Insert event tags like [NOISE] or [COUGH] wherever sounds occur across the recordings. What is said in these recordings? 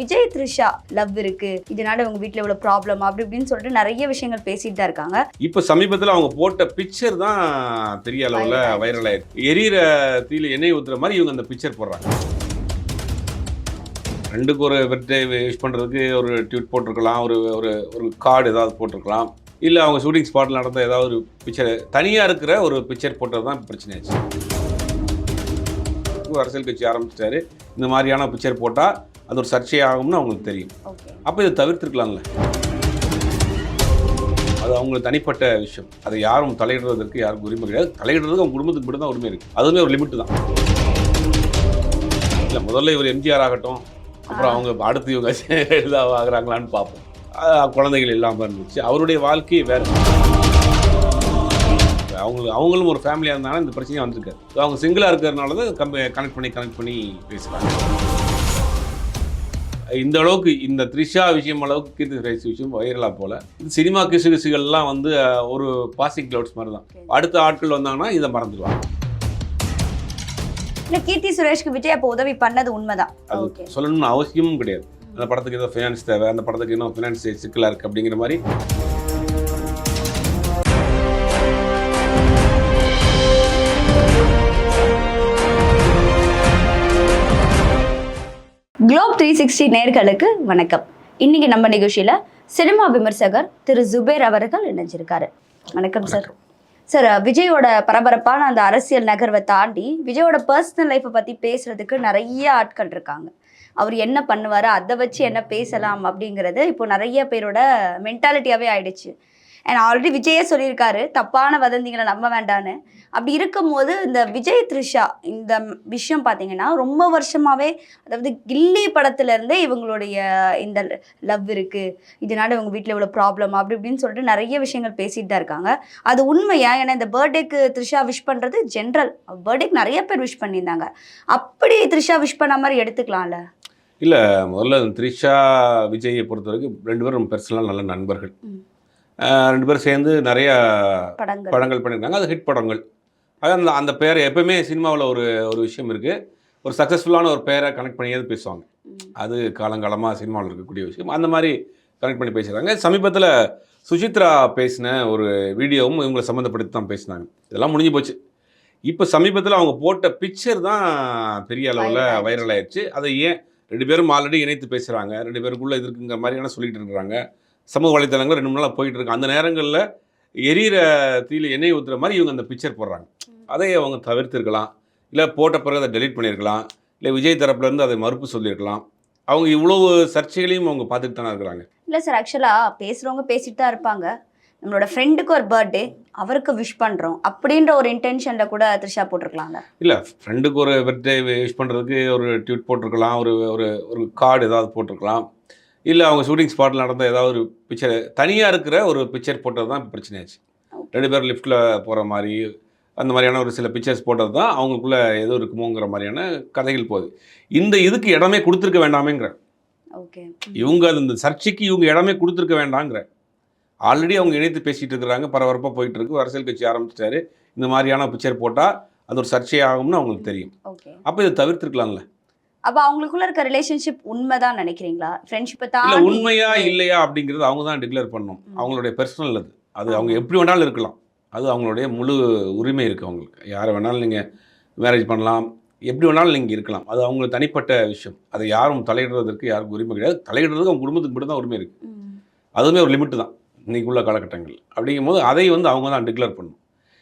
Vijay Trisha love இருக்கு. இதனால உங்க வீட்ல இவ்வளவு ப்ராப்ளம் அப்படி இப்படின்னு சொல்லிட்டு நிறைய விஷயங்கள் பேசிட்டு தான் இருக்காங்க. இப்போ சமீபத்தில் அவங்க போட்ட பிக்சர் தான் பெரிய அளவில் வைரல் ஆயிருக்கு எரியிற தீயில எண்ணெய் ஊத்துற மாதிரி இவங்க அந்த பிக்சர் போடுறாங்க. ரெண்டுக்கு ஒரு பர்த்டே விஷ் பண்ணுறதுக்கு ஒரு ட்வீட் போட்டிருக்கலாம் ஒரு ஒரு ஒரு கார்டு ஏதாவது போட்டிருக்கலாம். இல்லை அவங்க ஷூட்டிங் ஸ்பாட்டில் நடந்த ஏதாவது ஒரு பிக்சர் தனியாக இருக்கிற ஒரு பிக்சர் போட்டது தான் பிரச்சனையாச்சு அரசியல் கட்சி ஆரம்பிச்சிட்டாரு. இந்த மாதிரியான பிக்சர் போட்டால் அது ஒரு சர்ச்சையாகும்னு அவங்களுக்கு தெரியும். அப்போ இதை தவிர்த்திருக்கலாம்ல. அது அவங்களுக்கு தனிப்பட்ட விஷயம். அதை யாரும் தலையிடுறதற்கு யாருக்கும் உரிமை கிடையாது. தலையிடுறதுக்கு அவங்க குடும்பத்துக்கு மட்டும் தான் உரிமை இருக்கு. அதுவுமே ஒரு லிமிட் தான். இல்லை முதல்ல இவர் எம்ஜிஆர் ஆகட்டும். அப்புறம் அவங்க அடுத்து இவங்க [LAUGHS] இதாக ஆகுறாங்களான்னு பார்ப்போம். குழந்தைகள் இல்லாமல் இருந்துச்சு. அவருடைய வாழ்க்கை வேறு. அவங்க அவங்களும் ஒரு ஃபேமிலியாக இருந்தாலும் இந்த பிரச்சனையாக வந்திருக்காரு அவங்க சிங்கிளாக இருக்கிறதுனால தான் கம்ப கனெக்ட் பண்ணி கனெக்ட் பண்ணி பேசுகிறாங்க இந்த அளவுக்கு இந்த த்ரிஷா விஷயம் அளவுக்கு கீர்த்தி சுரேஷ் விஷயம் வைரலா போல. சினிமா கிசு கிசுகள்லாம் வந்து ஒரு பாசிங் கிளவுட்ஸ் மாதிரி தான். அடுத்த ஆட்கள் வந்தாங்கன்னா இதை மறந்துடுவாங்க. இல்ல கீர்த்தி சுரேஷ்க்கு விஜய் அப்போ உதவி பண்ணது உண்மைதான். அது சொல்லணும்னு அவசியமும் கிடையாது. அந்த படத்துக்கு ஏதோ ஃபினான்ஸ் தேவை அந்த படத்துக்கு இன்னும் ஃபினான்ஸ் சிக்கலாக இருக்குது அப்படிங்கிற மாதிரி. த்ரீ சிக்ஸ்டி நேர்களுக்கு வணக்கம். இன்னைக்கு நம்ம நிகழ்ச்சியில சினிமா விமர்சகர் திரு ஜுபேர் அவர்கள் இணைஞ்சிருக்காரு. வணக்கம் சார் சார் விஜயோட பரபரப்பான அந்த அரசியல் நகர்வை தாண்டி விஜயோட பர்சனல் லைஃப்பை பற்றி பேசுறதுக்கு நிறைய ஆட்கள் இருக்காங்க. அவர் என்ன பண்ணுவார் அதை வச்சு என்ன பேசலாம் அப்படிங்கிறது இப்போ நிறைய பேரோட மென்டாலிட்டியாகவே ஆயிடுச்சு. அண்ட் ஆல்ரெடி விஜயே சொல்லியிருக்காரு தப்பான வதந்திகளை நம்ப வேண்டான்னு அப்படி இருக்கும்போது இந்த விஜய் த்ரிஷா இந்த விஷயம் பார்த்தீங்கன்னா ரொம்ப வருஷமாவே அதாவது கில்லி படத்துல இருந்தே இவங்களுடைய இந்த லவ் இருக்கு இதனால இவங்க வீட்டில் இவ்வளோ ப்ராப்ளம் அப்படி இப்படின்னு சொல்லிட்டு நிறைய விஷயங்கள் பேசிட்டு தான் இருக்காங்க. அது உண்மையா? ஏன்னா இந்த பர்த்டேக்கு த்ரிஷா விஷ் பண்றது ஜென்ரல் பர்த்டேக்கு நிறைய பேர் விஷ் பண்ணியிருந்தாங்க. அப்படி த்ரிஷா விஷ் பண்ண மாதிரி எடுத்துக்கலாம்ல? இல்லை முதல்ல த்ரிஷா விஜயை பொறுத்த வரைக்கும் ரெண்டு பேரும் பர்சனலாக நல்ல நண்பர்கள். ரெண்டு பேரும் சேர்ந்து நிறைய படங்கள். பண்ணியிருக்காங்க. அது ஹிட் படங்கள். அதான் அந்த அந்த பேர் எப்பவுமே சினிமாவில் ஒரு ஒரு விஷயம் இருக்குது ஒரு சக்ஸஸ்ஃபுல்லான ஒரு பேரை கனெக்ட் பண்ணியாவது பேசுவாங்க. அது காலங்காலமாக சினிமாவில் இருக்கக்கூடிய விஷயம். அந்த மாதிரி கனெக்ட் பண்ணி பேசுகிறாங்க சமீபத்தில் சுசித்ரா பேசின ஒரு வீடியோவும் இவங்களை சம்மந்தப்படுத்தி தான் பேசினாங்க. இதெல்லாம் முடிஞ்சு போச்சு. இப்போ சமீபத்தில் அவங்க போட்ட பிக்சர் தான் பெரிய அளவில். வைரல் ஆயிடுச்சு. அதை ஏன் ரெண்டு பேரும் ஆல்ரெடி இணைத்து பேசுகிறாங்க ரெண்டு பேருக்குள்ளே இது இருக்குங்கிற மாதிரியான சொல்லிட்டு இருக்கிறாங்க. சமூக வலைத்தளங்கள் ரெண்டு மூணு நாளாக போயிட்டு இருக்கு அந்த நேரங்களில் எரியிற தீயில எண்ணெய் ஊற்றுற மாதிரி இவங்க அந்த பிக்சர் போடுறாங்க. அதை அவங்க தவிர்த்திருக்கலாம். இல்லை போட்ட பிறகு அதை டெலீட் பண்ணியிருக்கலாம். இல்லை விஜய் தரப்புல இருந்து அதை மறுப்பு சொல்லியிருக்கலாம். அவங்க இவ்வளவு சர்ச்சைகளையும் அவங்க பார்த்துட்டு தானே இருக்கிறாங்க. இல்லை சார் ஆக்சுவலாக பேசுகிறவங்க பேசிட்டு தான் இருப்பாங்க. நம்மளோட ஃப்ரெண்டுக்கு ஒரு பர்த்டே அவருக்கு விஷ் பண்ணுறோம் அப்படின்ற ஒரு இன்டென்ஷனில் கூட த்ரிஷா போட்டிருக்கலாம்ல. இல்லை ஃப்ரெண்டுக்கு ஒரு பர்த்டே விஷ் பண்ணுறதுக்கு ஒரு ட்வீட் போட்டிருக்கலாம். ஒரு ஒரு ஒரு கார்டு ஏதாவது போட்டிருக்கலாம். இல்லை அவங்க ஷூட்டிங் ஸ்பாட்டில் நடந்த ஏதாவது ஒரு பிக்சர் தனியாக இருக்கிற ஒரு பிக்சர் போட்டது தான் பிரச்சனையாச்சு. ரெண்டு பேரும் லிஃப்ட்டில் போகிற மாதிரி அந்த மாதிரியான ஒரு சில பிக்சர்ஸ் போட்டது தான் அவங்களுக்குள்ள ஏதோ இருக்குமோங்கிற மாதிரியான கதைகள் போகுது. இந்த இதுக்கு இடமே கொடுத்துருக்க வேண்டாமேங்கிற. ஓகே இவங்க அது இந்த சர்ச்சைக்கு இவங்க இடமே கொடுத்துருக்க வேண்டாங்கிற. ஆல்ரெடி அவங்க இணைத்து பேசிட்டு இருக்கிறாங்க பரபரப்பாக போயிட்டு இருக்கு அரசியல் கட்சி ஆரம்பிச்சிட்டாரு. இந்த மாதிரியான பிக்சர் போட்டால் அது ஒரு சர்ச்சையாகும்னு அவங்களுக்கு தெரியும். அப்போ இதை தவிர்த்திருக்கலாம்ல. அப்ப அவங்களுக்குள்ள இருக்க ரிலேஷன்ஷிப் உண்மைதான் நினைக்கிறீங்களா? ஃப்ரெண்ட்ஷிப்பை இல்லை தாண்டி உண்மையா இல்லையா அப்படிங்கிறது அவங்க தான் டிக்ளேர் பண்ணணும். ம். அவங்களுடைய பர்சனல் அது. அது அவங்க எப்படி வேணாலும் இருக்கலாம். அது அவங்களுடைய முழு உரிமை இருக்குது அவங்களுக்கு. யாரை வேணாலும் நீங்கள் மேரேஜ் பண்ணலாம். எப்படி வேணாலும் நீங்கள் இருக்கலாம். அது அவங்களுக்கு தனிப்பட்ட விஷயம். அதை யாரும் தலையிடுறதற்கு யாருக்கும் உரிமை கிடையாது. தலையிடுறதுக்கு அவங்க குடும்பத்துக்கு மட்டும் தான் உரிமை இருக்குது. அதுவுமே ஒரு லிமிட்டு தான். இன்னைக்கு உள்ள காலகட்டங்கள். அப்படிங்கும்போது அதை வந்து அவங்க தான் டிக்ளேர் பண்ணணும்.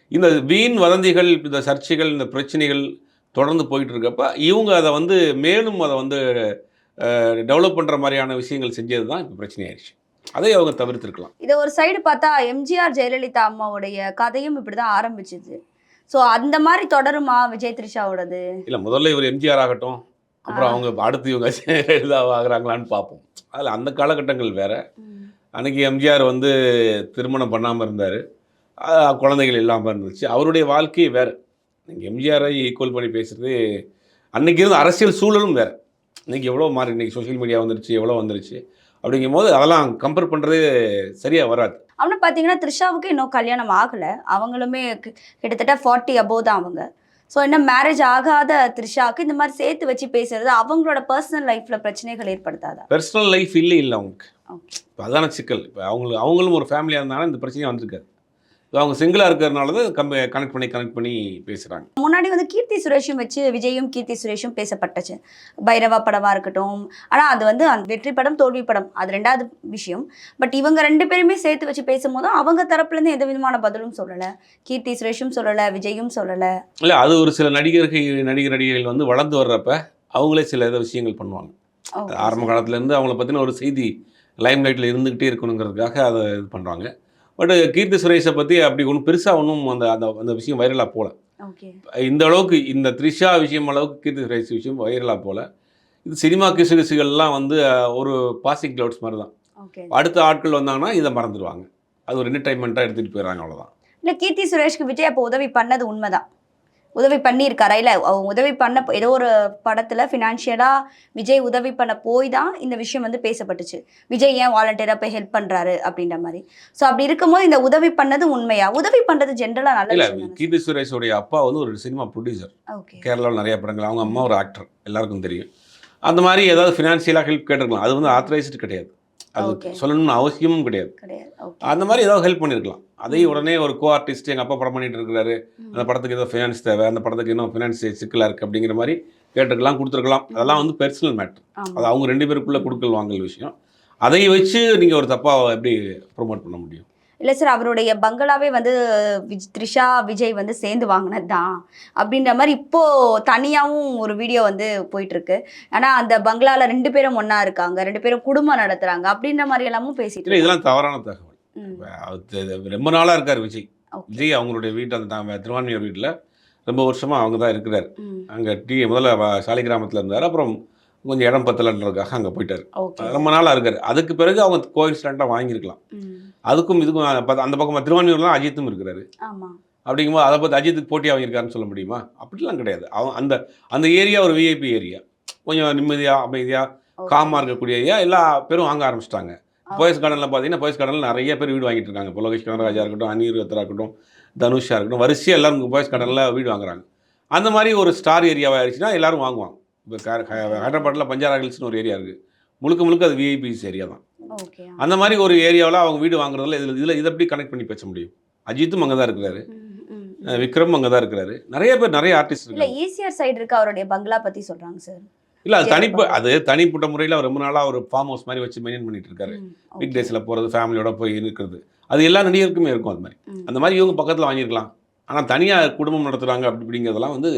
இந்த வீண் வதந்திகள் இந்த சர்ச்சைகள் இந்த பிரச்சனைகள் தொடர்ந்து போயிட்டு இருக்கப்ப இவங்க அதை வந்து மேலும் அதை வந்து டெவலப் பண்ணுற மாதிரியான விஷயங்கள் செஞ்சது தான் இப்போ பிரச்சனையாயிருச்சு. அதை அவங்க தவிர்த்திருக்கலாம். இதை ஒரு சைடு பார்த்தா எம்ஜிஆர் ஜெயலலிதா அம்மாவுடைய கதையும் இப்படிதான் ஆரம்பிச்சது. ஸோ அந்த மாதிரி தொடருமா விஜய் த்ரிஷாவோடது இல்லை முதல்ல இவர் எம்ஜிஆர் ஆகட்டும் அப்புறம். அவங்க அடுத்து இவங்க இதாக ஆகுறாங்களான்னு பார்ப்போம். அதில் அந்த காலகட்டங்கள் வேற. அன்னைக்கு எம்ஜிஆர் வந்து திருமணம் பண்ணாமல் இருந்தார். குழந்தைகள் இல்லாமல் இருந்துச்சு. அவருடைய வாழ்க்கை வேறு. நீங்கள் எம்ஜிஆரை ஈக்குவல் பண்ணி பேசுகிறது அன்னைக்கு இருந்த அரசியல் சூழலும் வேறு. இன்னைக்கு எவ்வளோ மாறி இன்னைக்கு சோஷியல் மீடியா வந்துருச்சு எவ்வளோ வந்துருச்சு அப்படிங்கும்போது அதெல்லாம் கம்பேர் பண்ணுறதே சரியாக வராது. அவனு பார்த்தீங்கன்னா த்ரிஷாவுக்கு இன்னும் கல்யாணம் ஆகலை. அவங்களுமே கிட்டத்தட்ட ஃபார்ட்டி அபோவ் தான் அவங்க. ஸோ இன்னும் மேரேஜ் ஆகாத த்ரிஷாக்கு இந்த மாதிரி சேர்த்து வச்சு பேசுறது அவங்களோட பர்சனல் லைஃப்ல பிரச்சனைகள் ஏற்படுத்தாதா? பர்சனல் லைஃப் இல்லை இல்லை அவங்களுக்கு. இப்போ அதான சிக்கல். இப்போ அவங்களுக்கு அவங்களும் ஒரு ஃபேமிலியாக இருந்தாலும் இந்த பிரச்சனையும் வந்திருக்காது. அவங்க சிங்கிளாக இருக்கிறதுனால தான் கம்ப கனெக்ட் பண்ணி கனெக்ட் பண்ணி பேசுகிறாங்க முன்னாடி வந்து கீர்த்தி சுரேஷும் வச்சு விஜயும் கீர்த்தி சுரேஷும் பேசப்பட்டுச்சு. பைரவா படமா இருக்கட்டும். ஆனா அது வந்து அந்த வெற்றி படம் தோல்வி படம் அது ரெண்டாவது விஷயம். பட் இவங்க ரெண்டு பேருமே சேர்த்து வச்சு பேசும்போது அவங்க தரப்புல இருந்து எந்த விதமான பதிலும் சொல்லல. கீர்த்தி சுரேஷும் சொல்லல விஜயும் சொல்லல. இல்லை அது ஒரு சில நடிகர்கள் நடிகர் நடிகைகள் வந்து வளர்ந்து வர்றப்ப அவங்களே சில இதை விஷயங்கள் பண்ணுவாங்க. ஆரம்ப காலத்துலேருந்து அவங்கள பற்றின ஒரு செய்தி லைம் லைட்டில் இருந்துக்கிட்டே இருக்கணுங்கிறதுக்காக அதை இது பண்ணுறாங்க பட் கீர்த்தி சுரேஷை பற்றி அப்படி ஒன்றும் பெருசாக ஒன்றும் அந்த அந்த அந்த விஷயம் வைரலாக போகல இந்த அளவுக்கு இந்த த்ரிஷா விஷயம் அளவுக்கு கீர்த்தி சுரேஷ் விஷயம் வைரலாக போகல இது சினிமா கிசு கிசுகள்லாம் வந்து ஒரு பாசிங் கிளவுட்ஸ் மாதிரி தான் அடுத்த ஆட்கள் வந்தாங்கன்னா இதை மறந்துடுவாங்க. அது ஒரு என்டர்டைன்மெண்ட்டாக எடுத்துகிட்டு போயிடுறாங்க அவ்வளோதான் இல்ல கீர்த்தி சுரேஷ்க்கு விஜய் அப்போ உதவி பண்ணது உண்மைதான். உதவி பண்ணியிருக்காரா? இல்ல அவங்க உதவி பண்ண ஏதோ ஒரு படத்துல ஃபினான்ஷியலா விஜய் உதவி பண்ண போய் தான் இந்த விஷயம் வந்து பேசப்பட்டுச்சு. விஜய் ஏன் வாலண்டியரா போய் ஹெல்ப் பண்றாரு அப்படின்ற மாதிரி. ஸோ அப்படி இருக்கும்போது இந்த உதவி பண்ணது உண்மையா? உதவி பண்றது ஜென்ரலா நல்ல இல்லை கீர்த்தி சுரேஷோடைய அப்பா வந்து ஒரு சினிமா ப்ரொடியூசர் ஓகே கேரளாவில் நிறைய படங்கள். அவங்க அம்மா ஒரு ஆக்டர் எல்லாருக்கும் தெரியும். அந்த மாதிரி ஏதாவது ஃபினான்ஷியலாக ஹெல்ப் கேட்டிருக்கலாம். அது வந்து ஆத்தரைஸ்டு கிடையாது. அது. சொல்லணும்னு அவசியமும் கிடையாது. அந்த மாதிரி ஏதாவது ஹெல்ப் பண்ணியிருக்கலாம் அதையும் உடனே ஒரு கோ ஆர்டிஸ்ட் எங்கள் அப்பா படம் பண்ணிட்டு இருக்கிறாரு. அந்த படத்துக்கு ஏதோ ஃபினான்ஸ் தேவை அந்த படத்துக்கு இன்னும் ஃபினான்ஸ் சிக்கலாக இருக்குது அப்படிங்கிற மாதிரி கேட்டுருக்கலாம் கொடுத்துருக்கலாம். அதெல்லாம் வந்து பர்சனல் மேட்டர் அது அவங்க ரெண்டு பேருக்குள்ள கொடுக்கல் வாங்கல் விஷயம். அதை வச்சு நீங்கள் ஒரு தப்பாக எப்படி ப்ரொமோட் பண்ண முடியும்? இல்ல சார் அவருடைய பங்களாவே வந்து விஜ் த்ரிஷா விஜய் வந்து சேர்ந்து வாங்கினது தான் அப்படின்ற மாதிரி இப்போ தனியாவும் ஒரு வீடியோ வந்து போயிட்டு இருக்கு ஆனா அந்த பங்களால ரெண்டு பேரும் ஒண்ணா இருக்காங்க ரெண்டு பேரும் குடும்பம் நடத்துறாங்க அப்படின்ற மாதிரி எல்லாமும் பேசிட்டு இதெல்லாம் தவறான தகவல். ரொம்ப நாளாக இருக்கார் விஜய். விஜய் அவங்களுடைய வீட்டு அந்த திருவான்மையூர் வீட்டில் ரொம்ப வருஷமாக அவங்க தான் இருக்கிறார். அங்கே டீ முதல்ல சாலி கிராமத்தில் இருந்தார். அப்புறம் கொஞ்சம் இடம் பத்தலன்றதுக்காக அங்கே போயிட்டார். ரொம்ப நாளாக இருக்கார். அதுக்கு பிறகு அவங்க கோயின்சிடண்ட்டாக வாங்கியிருக்கலாம். அதுக்கும் இதுக்கும் அந்த பக்க- அந்த பக்கம் திருவான்மையூர்லாம் அஜித்தும் இருக்கிறாரு. அப்படிங்கும்போது அதை பற்றி அஜித்துக்கு போட்டி வாங்கியிருக்காருன்னு சொல்ல முடியுமா? அப்படிலாம் கிடையாது. அவன் அந்த அந்த ஏரியா ஒரு விஐபி ஏரியா. கொஞ்சம் நிம்மதியாக அமைதியாக. காமாக இருக்கக்கூடிய ஏரியா. எல்லா பேரும் வாங்க ஆரம்பிச்சிட்டாங்க. போயஸ் கார்டனில் பார்த்தீங்கன்னா போயஸ் கார்டனில் நிறைய பேர் வீடு வாங்கிட்டு இருக்காங்க. இப்போ லோகேஷ் கனராஜா இருக்கட்டும் அனிர் ரத்தரா இருக்கட்டும் தனுஷா இருக்கட்டும் வரிசையாக எல்லாரும் போயஸ் கார்டனில் வீடு வாங்குறாங்க. அந்த மாதிரி ஒரு ஸ்டார் ஏரியாவாக ஆயிடுச்சுன்னா எல்லாரும் வாங்குவாங்க. இப்போ ஹைதராபாத்தில் பஞ்சாரா ஹில்ஸ்னு ஒரு ஏரியா இருக்குது முழுக்க முழுக்க அது விஐபிஸ் ஏரியா தான். அந்த மாதிரி ஒரு ஏரியாவில் அவங்க வீடு வாங்குறதுல இதில் இதில் இதை எப்படி கனெக்ட் பண்ணி பேச முடியும்? அஜித்தும் அங்கே தான் இருக்கிறாரு விக்ரம் அங்கே தான் இருக்கிறாரு. நிறைய பேர் நிறைய ஆர்டிஸ்ட் இல்ல இருக்காங்க. ஈசிஆர் சைடு இருக்க அவருடைய பங்களா பத்தி சொல்றாங்க சார் இல்லை அது தனிப்பு. அது தனிப்பட்ட முறையில் அவர் ரொம்ப நாளாக ஒரு ஃபார்ம் ஹவுஸ் மாதிரி வச்சு மெயின்டைன் பண்ணிட்டு இருக்காரு வீக். டேஸில் போகிறது ஃபேமிலியோட போய் இருக்கிறது அது எல்லா நடிகருக்குமே இருக்கும் அது மாதிரி. அந்த மாதிரி இவங்க பக்கத்தில் வாங்கியிருக்கலாம் ஆனால் தனியாக குடும்பம் நடத்துகிறாங்க அப்படி இப்படிங்கிறதெல்லாம் வந்து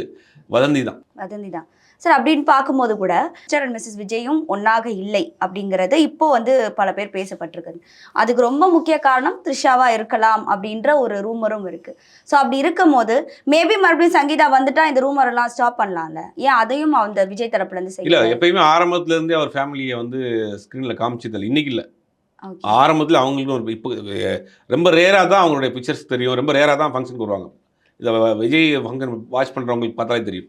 வதந்தி தான் வதந்தி தான் சார் அப்படின்னு பார்க்கும்போது கூட மிஸ்டர் அண்ட் மிஸ்ஸஸ் விஜயும் ஒன்னாக இல்லை அப்படிங்கிறது இப்போ வந்து பல பேர் பேசப்பட்டிருக்குது. அதுக்கு ரொம்ப முக்கிய காரணம் த்ரிஷாவா இருக்கலாம் அப்படின்ற ஒரு ரூமரும் இருக்கு. ஸோ அப்படி இருக்கும் போது மேபி மறுபடியும் சங்கீதா வந்துட்டா இந்த ரூமர் எல்லாம் ஸ்டாப் பண்ணலாம்ல? ஏன் அதையும் அந்த விஜய் தரப்புல இருந்து இல்லை செய்யல? எப்பயுமே ஆரம்பத்துல இருந்தே அவர் ஃபேமிலியை வந்து ஸ்க்ரீனில் காமிச்சதில்லை இன்னைக்கு இல்லை. ஆரம்பத்தில் அவங்களுக்கும் ஒரு இப்போ ரொம்ப ரேராக தான் அவங்களுடைய பிக்சர்ஸ் தெரியும். ரொம்ப ரேராக தான் ஃபங்க்ஷனுக்கு வருவாங்க. இதை விஜய் ஃபங்க்ஷன் வாட்ச் பண்ணுறவங்களுக்கு பார்த்தாலே தெரியும்.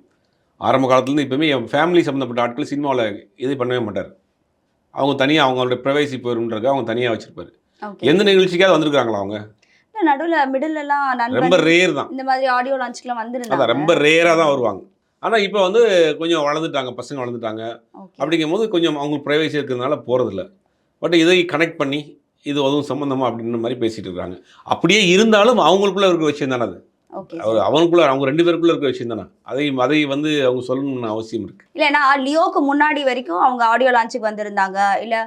ஆரம்ப காலத்துலேருந்து இப்போவுமே என் ஃபேமிலி சம்மந்தப்பட்ட ஆட்கள் சினிமாவில் இது பண்ணவே மாட்டார். அவங்க தனியாக அவங்களோட ப்ரைவேசி போயிருன்றதுக்கு அவங்க தனியாக வச்சிருப்பாரு. எந்த நிகழ்ச்சிக்காவது வந்திருக்காங்களா அவங்க? நடுவுல மிடில் எல்லாம் ரொம்ப ரேர் தான். இந்த மாதிரி ஆடியோ லான்ச்க்குலாம் அதான் வந்திருந்தாங்க. ரொம்ப ரேராக தான் வருவாங்க. ஆனால் இப்போ வந்து கொஞ்சம் வளர்ந்துட்டாங்க பசங்க வளர்ந்துட்டாங்க. Okay. அப்படிங்கும்போது கொஞ்சம் அவங்களுக்கு ப்ரைவேசி இருக்கிறதுனால போகிறதில்ல பட் இதை கனெக்ட் பண்ணி இது அதுவும் சம்மந்தமா அப்படின்ற மாதிரி பேசிட்டு இருக்காங்க. அப்படியே இருந்தாலும் அவங்களுக்குள்ள இருக்க விஷயம் தானே அது. அவனுக்குள்ள அவங்க ரெண்டு பேருக்குள்ள இருக்க விஷயம் தானே. அதை அதை வந்து அவங்க சொல்லணும்னு அவசியம் இருக்கு. இல்லைன்னா லியோக்கு முன்னாடி வரைக்கும் அவங்க ஆடியோ லான்ச்சுக்கு வந்திருந்தாங்க. இல்லை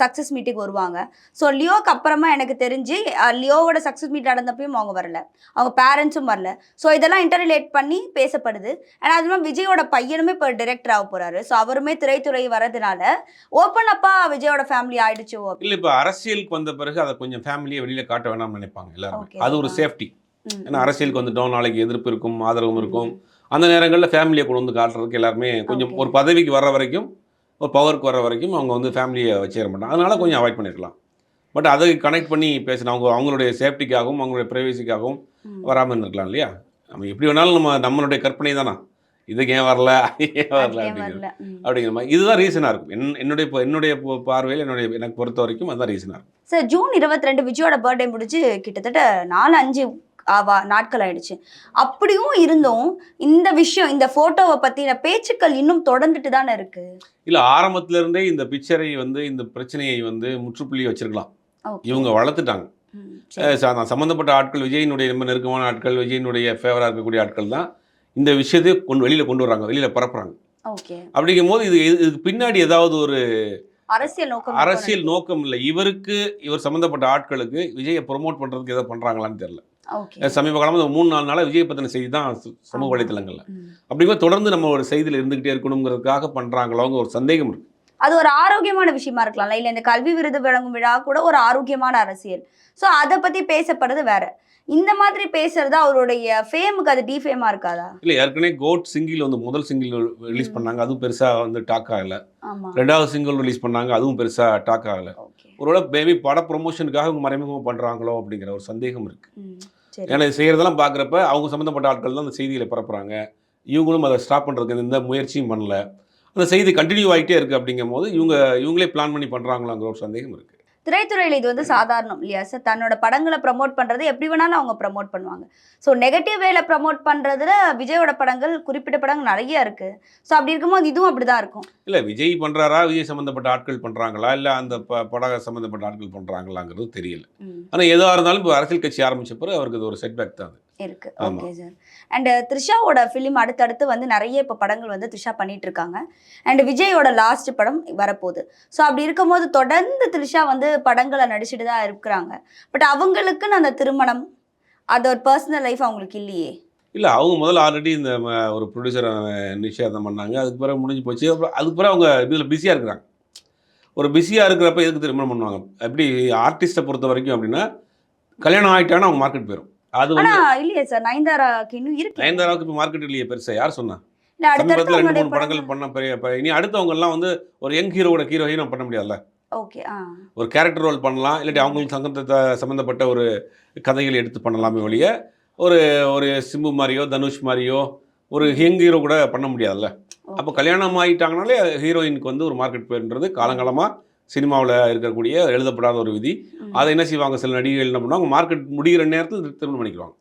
சக்ஸஸ் மீட்டுக்கு வருவாங்க. ஸோ லியோக்கு அப்புறமா எனக்கு தெரிஞ்சு லியோவோட சக்ஸஸ் மீட் நடந்தப்பையும் அவங்க வரல. அவங்க பேரண்ட்ஸும் வரல. ஸோ இதெல்லாம் இன்டர்ரிலேட் பண்ணி பேசப்படுது. ஆனால் அது மாதிரி விஜயோட பையனுமே இப்போ டிரெக்டர் ஆக போறாரு. ஸோ அவருமே திரைத்துறை வரதுனால ஓப்பன் அப்பா விஜயோட ஃபேமிலி ஆயிடுச்சோ இல்லை இப்போ அரசியலுக்கு வந்த பிறகு அதை கொஞ்சம் ஃபேமிலியை வெளியில் காட்ட வேணாம்னு நினைப்பாங்க எல்லாரும். அது ஒரு. சேஃப்டி ஏன்னா அரசியலுக்கு வந்துட்டோம் நாளைக்கு எதிர்ப்பு இருக்கும் ஆதரவும் இருக்கும். அந்த நேரங்களில் ஃபேமிலியை கொண்டு வந்து காட்டுறதுக்கு எல்லாருமே கொஞ்சம். ஒரு பதவிக்கு வர்ற வரைக்கும் ஒரு பவருக்கு வர வரைக்கும் அவங்க வந்து ஃபேமிலியை வச்சுக்க மாட்டாங்க. அதனால கொஞ்சம் அவாய்ட் பண்ணிருக்கலாம். பட் அதை கனெக்ட் பண்ணி பேசின அவங்க அவங்களுடைய சேஃப்டிக்காகவும் அவங்களுடைய ப்ரைவசிக்காகவும். வராமல் இருந்திருக்கலாம் இல்லையா? நம்ம எப்படி வேணாலும் நம்ம நம்மளுடைய கற்பனை தானா? இதுக்கு ஏன் வரல? [LAUGHS] ஏன் வரல ம். அப்படிங்கிற மாதிரி. இதுதான் ரீசனாக இருக்கும். என் என்னுடைய என்னுடைய பார்வையில் என்னுடைய எனக்கு பொறுத்த வரைக்கும் அதுதான் ரீசனாக இருக்கும். சார் ஜூன் இருபத்தி ரெண்டு விஜயோட பர்த்டே முடிஞ்சு கிட்டத்தட்ட நாலு அஞ்சு ஆவா நாட்கள் ஆயிடுச்சு. அப்படியும் இருந்தும் இந்த விஷயம் இந்த போட்டோவை பத்தின பேச்சுக்கள் இன்னும் தொடர்ந்துட்டு தானே இருக்கு? இல்ல ஆரம்பத்துல இருந்தே இந்த பிக்சரை வந்து இந்த பிரச்சனையை வந்து முற்றுப்புள்ளி வச்சிருக்கலாம். இவங்க வளர்த்துட்டாங்க. சம்மந்தப்பட்ட ஆட்கள் விஜயினுடைய ரொம்ப நெருக்கமான ஆட்கள் விஜயினுடைய ஃபேவராக இருக்கக்கூடிய ஆட்கள் தான் இந்த விஷயத்தை கொண்டு வெளியில் கொண்டு வர்றாங்க வெளியில் பரப்புறாங்க. அப்படிங்கும் போது இது இது- இதுக்கு பின்னாடி ஏதாவது ஒரு அரசியல் நோக்கம் அரசியல் நோக்கம் இல்லை. இவருக்கு இவர் சம்மந்தப்பட்ட ஆட்களுக்கு விஜயை ப்ரொமோட் பண்ணுறதுக்கு ஏதோ பண்ணுறாங்களான்னு தெரியல. சமீப காலமாக மூணு நாலு நாளாக விஜய் செய்தி தான் சமூக. வலைத்தளங்களில். அப்படிங்கும்போது தொடர்ந்து நம்ம ஒரு செய்தியில் இருந்துகிட்டே இருக்கணுங்கிறதுக்காக பண்ணுறாங்களோங்க ஒரு சந்தேகம் இருக்கு. அது ஒரு ஆரோக்கியமான விஷயமா இருக்கலாம்ல இல்ல இந்த கல்வி விருது வழங்கும் விழா கூட ஒரு ஆரோக்கியமான அரசியல். சோ அதை பத்தி பேசப்படுறது வேற. இந்த மாதிரி பேசுறது அவருடைய ஃபேமுக்கு அது டிஃபேமா இருக்காதா? இல்லை ஏற்கனவே கோட் சிங்கிள் வந்து முதல் சிங்கிள் ரிலீஸ் பண்ணாங்க. அதுவும் பெருசாக வந்து டாக் ஆகலை. ரெண்டாவது சிங்கிள் ரிலீஸ் பண்ணாங்க. அதுவும் பெருசாக டாக் ஆகலை. ஒருவேளை பேபி பட ப்ரொமோஷனுக்காக மறைமுகமாக பண்ணுறாங்களோ அப்படிங்கிற ஒரு சந்தேகம் இருக்கு. ஏன்னா இது செய்கிறதெல்லாம் பார்க்குறப்ப அவங்க சம்மந்தப்பட்ட ஆட்கள் தான் அந்த செய்திகளை பரப்புகிறாங்க இவங்களும் அதை ஸ்டாப் பண்ணுறதுக்கு எந்த முயற்சியும் பண்ணல. அந்த செய்தி கண்டினியூ ஆகிட்டே இருக்குது அப்படிங்கும் போது இவங்க இவங்களே பிளான் பண்ணி பண்ணுறாங்களாங்கிற ஒரு சந்தேகம் இருக்குது திரைத்துறையில இது வந்து சாதாரணம் இல்லையா? சார் தன்னோட படங்களை ப்ரமோட் பண்றது எப்படி வேணாலும் அவங்க ப்ரமோட் பண்ணுவாங்க. ஸோ நெகட்டிவ் வேல ப்ரமோட் பண்றதுல விஜயோட படங்கள் குறிப்பிட்ட படங்கள் நிறைய இருக்கு. ஸோ அப்படி இருக்கும்போது இதுவும் அப்படிதான் இருக்கும். இல்லை விஜய் பண்ணுறாரா விஜய் சம்மந்தப்பட்ட ஆட்கள் பண்ணுறாங்களா இல்லை அந்த ப பட சம்மந்தப்பட்ட ஆட்கள் பண்ணுறாங்களாங்கிறது தெரியல. ஆனால் எதுவாக இருந்தாலும் இப்போ அரசியல் கட்சி ஆரம்பிச்ச பிறகு அவருக்கு இது ஒரு செட்பேக் தான் அது. இருக்கு. ஆமா. ஓகே சார் அண்ட் த்ரிஷாவோட ஃபிலிம் அடுத்தடுத்து வந்து நிறைய இப்போ படங்கள் வந்து த்ரிஷா பண்ணிட்டு இருக்காங்க அண்ட் விஜயோட லாஸ்ட் படம் வரப்போகுது. ஸோ அப்படி இருக்கும்போது தொடர்ந்து த்ரிஷா வந்து படங்களை நடிச்சுட்டு தான் இருக்கிறாங்க. பட் அவங்களுக்குன்னு அந்த திருமணம் அது ஒரு பர்சனல் லைஃப் அவங்களுக்கு இல்லையே? இல்லை அவங்க முதல்ல ஆல்ரெடி இந்த ஒரு ப்ரொடியூசரை நிச்சயம் பண்ணாங்க. அதுக்கு பிறகு முடிஞ்சு போச்சு. அப்புறம் அதுக்கு பிறகு அவங்க இதில் பிஸியாக இருக்கிறாங்க. ஒரு பிஸியாக இருக்கிறப்ப எதுக்கு திருமணம் பண்ணுவாங்க? எப்படி ஆர்டிஸ்ட்டை பொறுத்த வரைக்கும் அப்படின்னா கல்யாணம் ஆகிட்டாங்கன்னா அவங்க மார்க்கெட் போயிடும் அது ஆனா இல்லையே சார் நயன்தாராக்கு இன்னும் இருக்கு. நயன்தாராவுக்கு இப்போ மார்க்கெட் இல்லையே பெருசாக யார் சொன்னா? இல்ல சமீபத்தில் ரெண்டு மூணு படங்கள் பண்ண பெரிய இனி அடுத்தவங்க எல்லாம் வந்து ஒரு யங் ஹீரோட ஹீரோயினும் பண்ண முடியாதுல்ல? ஓகே ஒரு கேரக்டர் ரோல் பண்ணலாம் இல்லாட்டி அவங்களுக்கு சங்கத்தை சம்மந்தப்பட்ட ஒரு கதைகளை எடுத்து பண்ணலாமே ஒழிய ஒரு ஒரு சிம்பு மாதிரியோ தனுஷ் மாதிரியோ ஒரு யங் ஹீரோ கூட பண்ண முடியாதுல்ல? அப்போ கல்யாணம் ஆகிட்டாங்கனாலே ஹீரோயினுக்கு வந்து ஒரு மார்க்கெட் போயிருன்றது காலங்காலமாக சினிமாவில் இருக்கக்கூடிய எழுதப்படாத ஒரு விதி. அதை என்ன செய்வாங்க? சில நடிகைகள் என்ன பண்ணுவாங்க? மார்க்கெட் முடிகிற நேரத்தில் திருமணம் பண்ணிக்குவாங்க.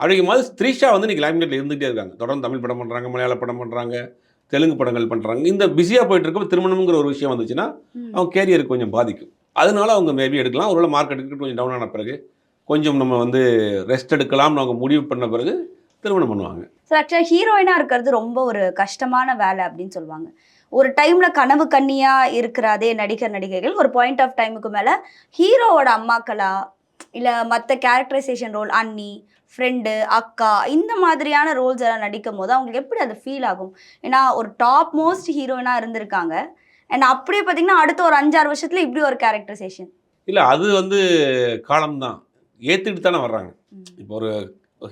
அப்படிங்கும் போது த்ரிஷா வந்து இன்னைக்கு லைம்லைட்டில் இருந்துகிட்டே இருக்காங்க. தொடர்ந்து தமிழ் படம் பண்ணுறாங்க மலையாள படம் பண்ணுறாங்க தெலுங்கு படங்கள் பண்ணுறாங்க இந்த பிஸியாக போயிட்டு இருக்கப்ப திருமணம்ங்கிற ஒரு விஷயம் வந்துச்சுன்னா அவங்க கேரியருக்கு கொஞ்சம் பாதிக்கும். அதனால அவங்க மேபி எடுக்கலாம். ஒருவேளை மார்க்கெட்டுக்கு கொஞ்சம் டவுன் ஆன பிறகு கொஞ்சம் நம்ம வந்து ரெஸ்ட் எடுக்கலாம்னு அவங்க முடிவு பண்ண பிறகு திருமணம் பண்ணுவாங்க. சார் ஆக்சுவலாக ஹீரோயினாக இருக்கிறது ரொம்ப ஒரு கஷ்டமான வேலை அப்படின்னு சொல்லுவாங்க. ஒரு டைம்ல கனவு கன்னியா இருக்கிற அதே நடிகர் நடிகைகள் ஒரு பாயிண்ட் ஆஃப் டைமுக்கு மேல ஹீரோவோட அம்மாக்களா? இல்ல மற்ற கேரக்டரைசேஷன் ரோல் அண்ணி ஃப்ரெண்டு அக்கா இந்த மாதிரியான ரோல்ஸ் எல்லாம் நடிக்கும் போது அவங்களுக்கு எப்படி அது ஃபீல் ஆகும்? ஏன்னா ஒரு டாப் மோஸ்ட் ஹீரோயினாக இருந்திருக்காங்க. அண்ட் அப்படியே பார்த்தீங்கன்னா அடுத்த ஒரு அஞ்சாறு வருஷத்துல இப்படி ஒரு கேரக்டரைசேஷன் இல்லை அது வந்து காலம்தான். ஏற்றுக்கிட்டு தானே வர்றாங்க. இப்போ ஒரு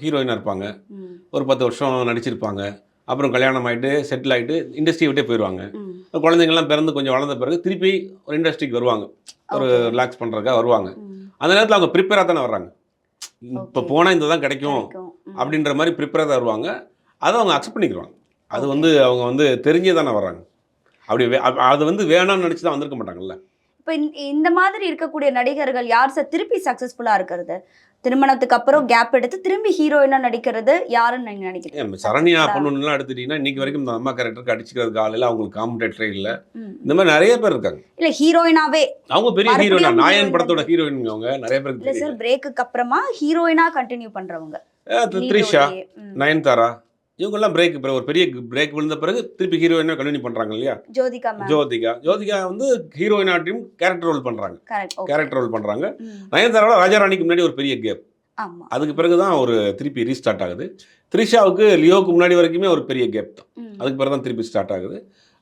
ஹீரோயினாக இருப்பாங்க. ஒரு பத்து வருஷம் நடிச்சிருப்பாங்க. அப்புறம் கல்யாணம் ஆகிட்டு செட்டில் ஆகிட்டு இண்டஸ்ட்ரி விட்டே போயிடுவாங்க குழந்தைங்கள்லாம் பிறந்து கொஞ்சம் வளர்ந்த பிறகு திருப்பி ஒரு இண்டஸ்ட்ரிக்கு வருவாங்க. ஒரு ரிலாக்ஸ் பண்ணுறதுக்காக வருவாங்க. அந்த நேரத்தில் அவங்க ப்ரிப்பேராக தானே வர்றாங்க. இப்போ. போனால் இந்த தான் கிடைக்கும் அப்படின்ற மாதிரி ப்ரிப்பேராக தான் வருவாங்க. அதை அவங்க அக்செப்ட் பண்ணிக்கிறாங்க அது வந்து அவங்க வந்து தெரிஞ்சே தானே வர்றாங்க. அப்படி அது வந்து வேணாம்னு நினச்சி தான் வந்திருக்க மாட்டாங்கல்ல. இப்போ இந்த மாதிரி இருக்கக்கூடிய நடிகர்கள் யார் சார் திருப்பி சக்ஸஸ்ஃபுல்லாக இருக்கிறது. திருமணத்துக்கு அப்புறம் கேப் எடுத்து திரும்பி ஹீரோயினா நடிக்கிறது யாருன்னு நீங்க நினைக்கிறீங்க? சரண்யா பொண்ணுலாம் எடுத்துட்டீங்கன்னா இன்னைக்கு வரைக்கும் இந்த அம்மா கேரக்டருக்கு அடிச்சுக்கிறதுக்கு ஆள் இல்லை அவங்களுக்கு காம்படேட்டரே இல்லை. இந்த மாதிரி நிறைய பேர் இருக்காங்க. இல்ல ஹீரோயினாவே அவங்க பெரிய ஹீரோயின் நாயன் படத்தோட ஹீரோயின் அவங்க நிறைய பேருக்கு இல்ல சார் பிரேக்குக்கு அப்புறமா ஹீரோயினா கண்டினியூ பண்றவங்க. த்ரிஷா. நயன்தாரா? இவங்கெல்லாம் பிரேக் பிறகு ஒரு பெரிய பிரேக் விழுந்த பிறகு திருப்பி ஹீரோயினாக கண்டினியூ பண்ணுறாங்க இல்லையா? ஜோதிகா ஜோதிகா. ஜோதிகா வந்து ஹீரோயினாட்டையும் கேரக்டர் ரோல் பண்ணுறாங்க கேரக்டர் ரோல் பண்ணுறாங்க நயன்தாராவோட ராஜாராணிக்கு முன்னாடி ஒரு பெரிய கேப் அதுக்கு பிறகு தான் ஒரு திருப்பி ரீஸ்டார்ட் ஆகுது. த்ரிஷாவுக்கு லியோவுக்கு முன்னாடி வரைக்குமே ஒரு பெரிய கேப் தான். அதுக்கு பிறகு தான் திருப்பி ஸ்டார்ட் ஆகுது.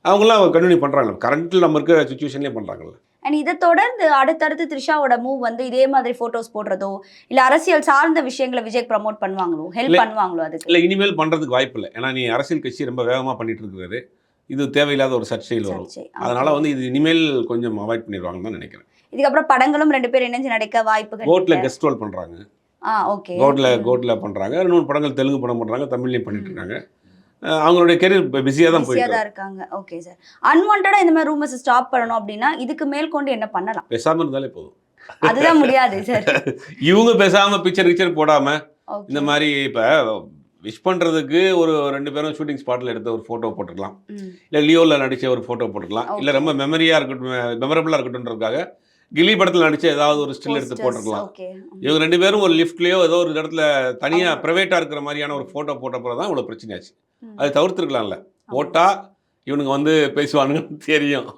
அவங்களாம் கண்டினியூ பண்ணுறாங்க கரண்ட்டில் நம்ம இருக்க சுச்சுவேஷன்லேயே பண்ணுறாங்கல்ல அண்ட் இதை தொடர்ந்து அடுத்தடுத்து த்ரிஷாவோட மூவ் வந்து இதே மாதிரி போட்டோஸ் போடுறதோ இல்ல அரசியல் சார்ந்த விஷயங்களை விஜய் ப்ரமோட் பண்ணுவாங்களோ? ஹெல்ப். பண்ணுவாங்களோ அதுக்கு? இல்லை இனிமேல் பண்ணுறதுக்கு வாய்ப்பு இல்லை. ஏன்னா நீ அரசியல் கட்சி ரொம்ப வேகமாக பண்ணிட்டு இருக்கிறாரு இது தேவையில்லாத ஒரு சர்ச்சையில் வரும். அதனால வந்து இது இனிமேல் கொஞ்சம் அவாய்ட் பண்ணிடுவாங்கன்னு தான் நினைக்கிறேன். இதுக்கப்புறம் படங்களும் ரெண்டு பேரும் இணைஞ்சு நடிக்க வாய்ப்புகள் இருக்கு. கெஸ்ட் ரோல் பண்ணுறாங்க ஆ ஓகே கோர்ட்டில் பண்ணுறாங்க ரெண்டு மூணு படங்கள் தெலுங்கு படம் பண்ணுறாங்க தமிழ்லையும் பண்ணிட்டு இருக்காங்க அவங்களுடைய கெரியர் பிஸியாக தான் போயிட்டு தான் இருக்காங்க. ஓகே சார் அன்வான்டா இந்த மாதிரி ரூமர்ஸ் ஸ்டாப் பண்ணணும் அப்படின்னா இதுக்கு மேற்கொண்டு என்ன பண்ணலாம்? பேசாமல் இருந்தாலே போதும். அதுதான் முடியாது சார் [LAUGHS] இவங்க பேசாமல் பிக்சர் கிக்சர் போடாமல் Okay. இந்த மாதிரி இப்போ விஷ் பண்ணுறதுக்கு ஒரு ரெண்டு பேரும் ஷூட்டிங் ஸ்பாட்டில் எடுத்த ஒரு ஃபோட்டோ போட்டுக்கலாம். இல்லை லியோவில் நடித்த ஒரு ஃபோட்டோ போட்டுக்கலாம். இல்லை. ரொம்ப மெமரியாக இருக்கட்டும் மெமரபுளாக இருக்கட்டும்ன்றதுக்காக கில்லி படத்தில் நடித்த ஏதாவது ஒரு ஸ்டில் எடுத்து போட்டுருக்கலாம். இவங்க ரெண்டு பேரும் ஒரு லிஃப்ட்லேயோ ஏதோ ஒரு இடத்துல தனியாக. ப்ரைவேட்டாக இருக்கிற மாதிரியான ஒரு ஃபோட்டோ போட்டப்போ தான் இவ்வளோ பிரச்சனையாச்சு. அது தவிர்த்துருக்கலாம்ல. போட்டால் இவனுங்க வந்து பேசுவானுங்கன்னு [LAUGHS] தெரியும்.